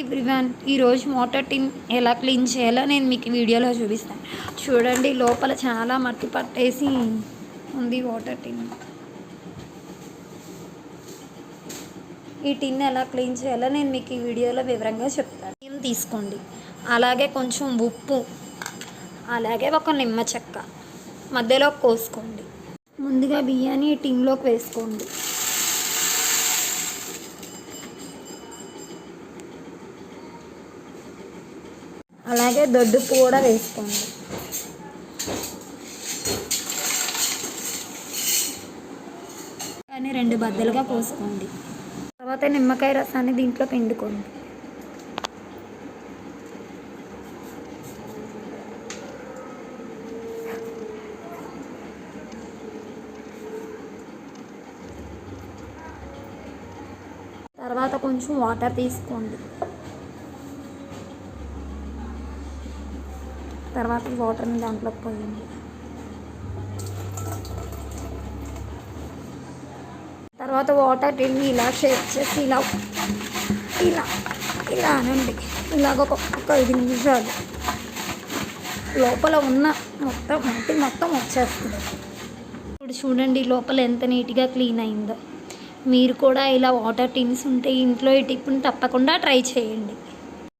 Everyone ఈరోజు water టిన్ ఎలా clean చేయాలో నేను మీకు వీడియోలో చూపిస్తాను. చూడండి లోపల చాలా మట్టి పట్టేసి ఉంది వాటర్ టిన్. ఈ టిన్ ఎలా క్లీన్ చేయాలో నేను మీకు ఈ వీడియోలో వివరంగా చెప్తాను. టిన్ తీసుకోండి. అలాగే కొంచెం ఉప్పు అలాగే ఒక నిమ్మ చెక్క మధ్యలో కోసుకోండి. ముందుగా బియ్యాన్ని ఈ టిన్లోకి వేసుకోండి. అలాగే దొడ్డుప్పు కూడా వేసుకోండి. కానీ రెండు బద్దలుగా పోసుకోండి తర్వాత నిమ్మకాయ రసాన్ని దీంట్లో పిండుకోండి. తర్వాత కొంచెం వాటర్ తీసుకోండి. తర్వాత వాటర్ని దాంట్లోకి పోయండి. తర్వాత వాటర్ తిని ఇలా షేక్ చేసి ఇలా ఇలా ఇలా అనండి. ఇలాగ ఒక ఒక ఐదు నిమిషాలు. లోపల ఉన్న మొత్తం మట్టి మొత్తం వచ్చేస్తుంది. ఇప్పుడు చూడండి లోపల ఎంత నీట్గా క్లీన్ అయిందో. మీరు కూడా ఇలా వాటర్ టిన్స్ ఉంటే ఇంట్లో ఈ టిప్ని తప్పకుండా ట్రై చేయండి.